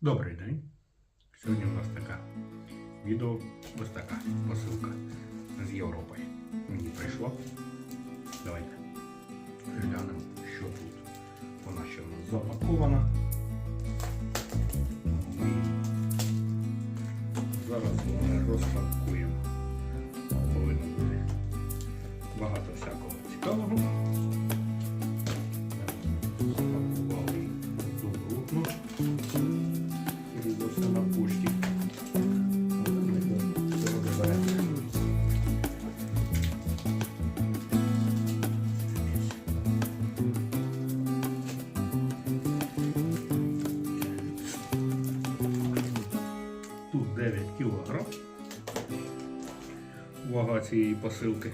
Добрий день. Сьогодні у нас така відео, ось така посилка з Європи. Мені прийшло. Давайте глянемо, що тут. Вона ще у нас запакована. Ми зараз розпакуємо. Повинно бути багато всякого цікавого. Вага цієї посилки.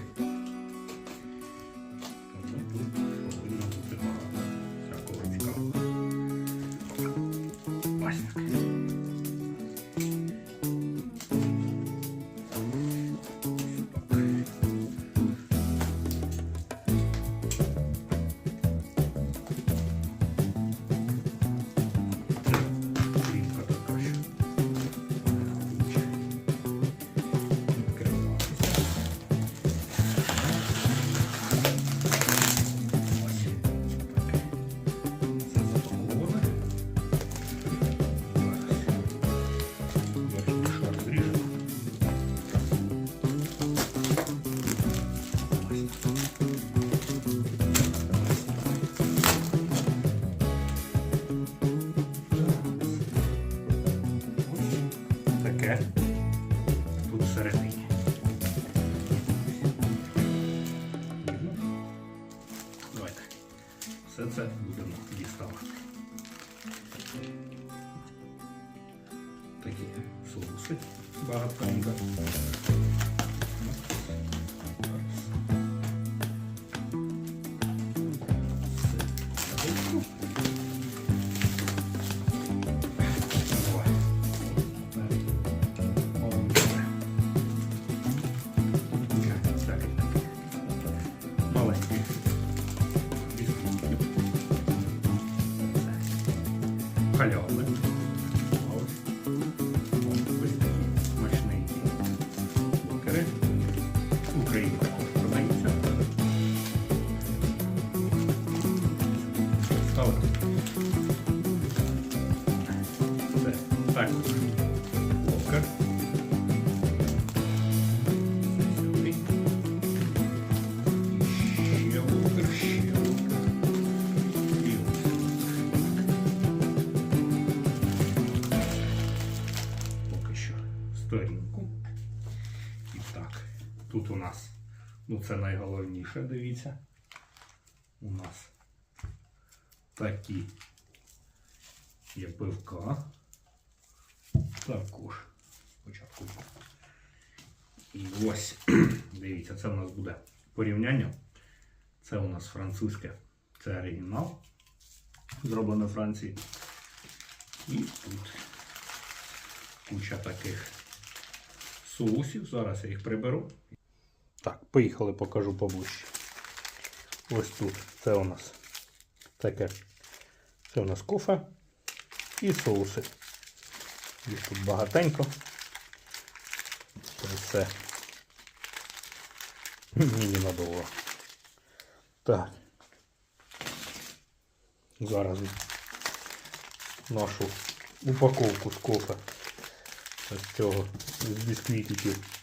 Тут всередині. Давайте. Все це будемо діставати. Такі соуси багатенько. Тут у нас, ну це найголовніше, дивіться. У нас такі є пивка. Також спочатку. І ось, дивіться, це у нас буде порівняння. Це у нас французьке, це оригінал, зроблене в Франції. І тут куча таких соусів. Зараз я їх приберу. Так, поїхали, покажу поближче. Ось тут це у нас таке. Це у нас кофе і соуси. Їх тут багатенько. Це мені надовго. Так. Зараз нашу упаковку з кофе з цього з бісквітиків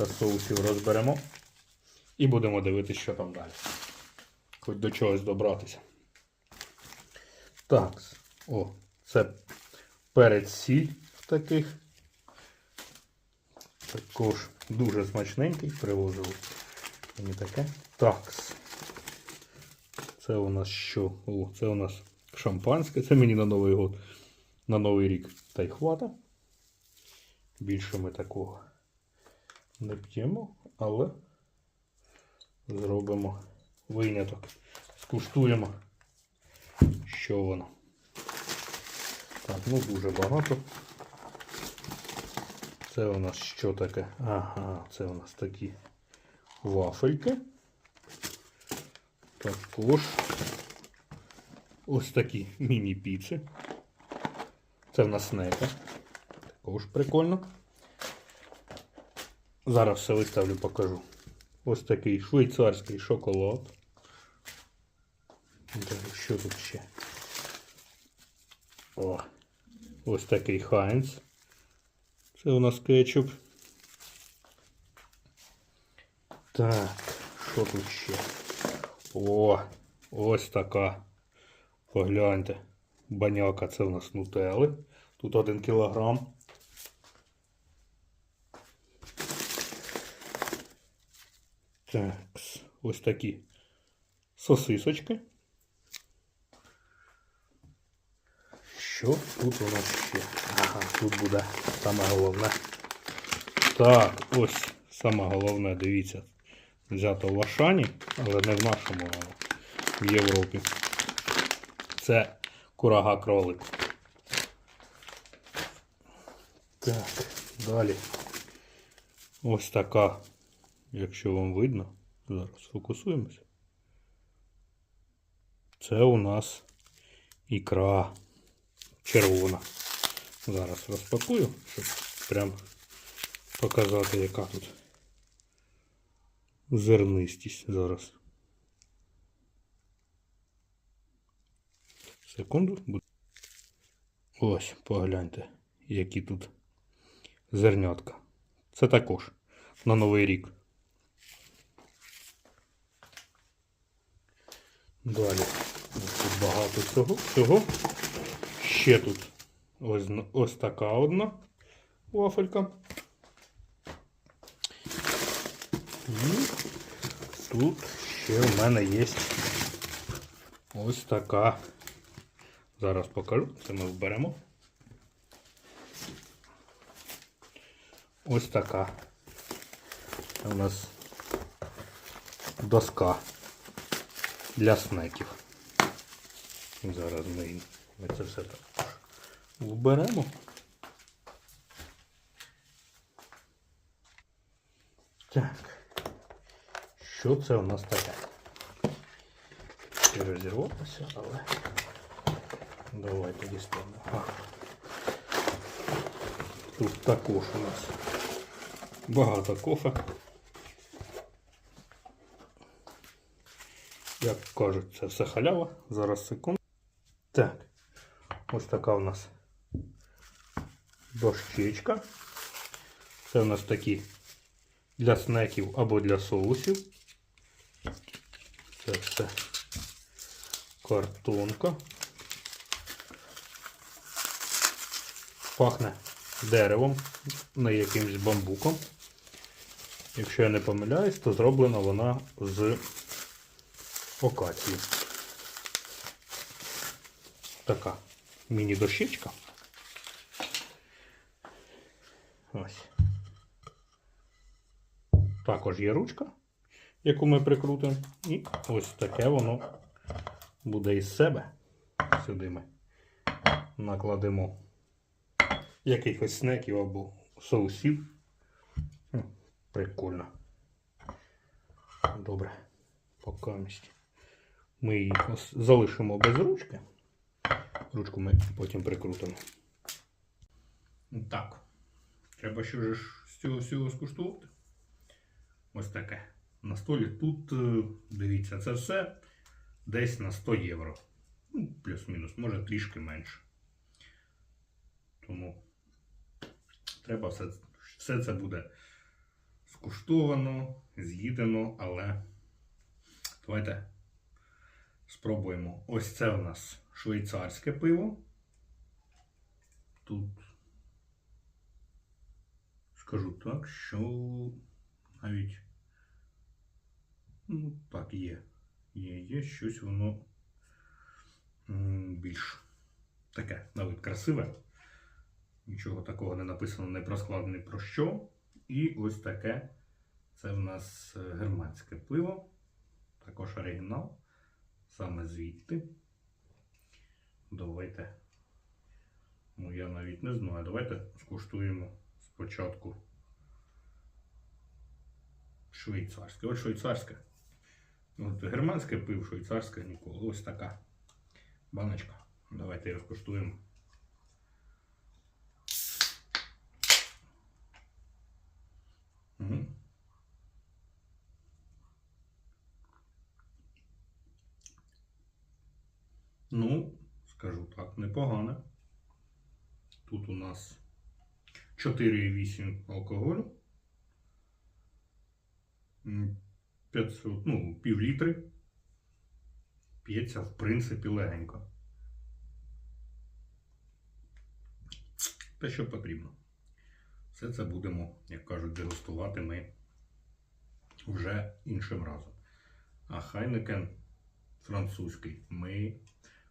та соусів розберемо. І будемо дивитися, що там далі. Хоч до чогось добратися. Так, о, це перець сіль в таких. Також дуже смачненький, привозили мені таке. Так. Це у нас що? О, це у нас шампанське. Це мені на Новий год, на Новий рік та й хвата. Більше ми такого не п'ємо, але зробимо виняток. Скуштуємо, що воно. Так, ну дуже багато. Це у нас що таке? Ага, це у нас такі вафельки. Також ось такі міні-піци. Це в нас снека. Також прикольно. Зараз все виставлю, покажу. Ось такий швейцарський шоколад. Що тут ще? О, ось такий Хайнц. Це у нас кетчуп. Так, що тут ще? О, ось така. Погляньте. Баняка це у нас нутели. Тут один кілограм. Так, ось такі сосисочки. Що тут у нас ще? Ага, тут буде саме головне. Так, ось саме головне, дивіться. Взято в Ашані, але не в нашому, а в Європі. Це курага кролик. Так, далі. Ось така, якщо вам видно, зараз фокусуємося. Це у нас ікра червона. Зараз розпакую, щоб прям показати, яка тут зернистість зараз. Секунду. Ось, погляньте, які тут зернятка. Це також на Новий рік. Далі. Тут багато цього. всього. Ще тут ось, ось така одна вафелька. І тут ще в мене є ось така. Зараз покажу, це ми вберемо. Ось така. Це у нас доска для снеків. Зараз ми, ми це все так вберемо. Так. Що це у нас таке? Ще розірвалося, але давайте дістанемо. Тут також у нас багато кофе. Як кажуть, це все халява. Зараз секунду. Так. Ось така у нас дощечка. Це у нас такі для снеків або для соусів. Це все картонка. Пахне деревом, не якимсь бамбуком. Якщо я не помиляюсь, то зроблена вона з окації. Така міні-дощечка. Також є ручка, яку ми прикрутимо. І ось таке воно буде із себе. Сюди ми накладемо якихось снеків або соусів. Прикольно. Добре. Покамість. Ми її залишимо без ручки. Ручку ми потім прикрутимо. Так. Треба що ж з цього всього скуштувати. Ось таке. На столі тут, е, дивіться, це все десь на 100 євро. Ну, плюс-мінус, може трішки менше. Тому треба все, все це буде скуштовано, з'їдено, але давайте спробуємо. Ось це у нас швейцарське пиво. Тут скажу так, що навіть ну, так є. Є, є щось воно більш таке, навіть красиве. Нічого такого не написано не про ні про що. І ось таке. Це в нас е, германське пиво. Також оригінал саме звідти. Давайте, ну я навіть не знаю, давайте скуштуємо спочатку швейцарське. От швейцарське. От Германське пив, швейцарське ніколи. Ось така баночка. Давайте її розкуштуємо. Угу. Скажу так, непогане. Тут у нас 4,8 алкоголю. 500, ну, пів літри. П'ється, в принципі, легенько. Те, що потрібно. Все це будемо, як кажуть, дегустувати ми вже іншим разом. А Хайнекен французький ми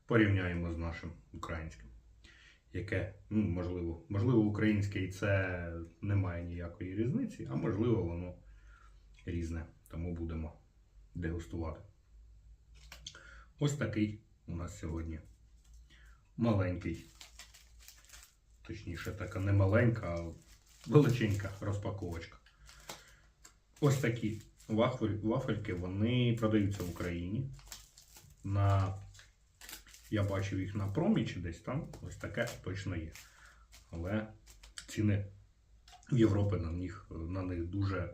порівняємо з нашим українським. Яке, ну, можливо, можливо, українське і це не має ніякої різниці, а можливо, воно різне. Тому будемо дегустувати. Ось такий у нас сьогодні маленький. Точніше, така не маленька, а величенька розпаковочка. Ось такі вафель, вафельки, вони продаються в Україні. На... Я бачив їх на промі чи десь там. Ось таке точно є. Але ціни в Європі на них, на них дуже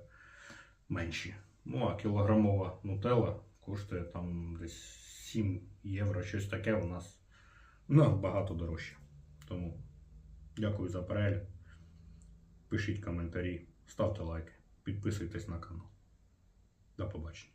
менші. Ну, а кілограмова нутелла коштує там десь 7 євро, щось таке у нас набагато дорожче. Тому дякую за перегляд. Пишіть коментарі, ставте лайки, підписуйтесь на канал. До побачення.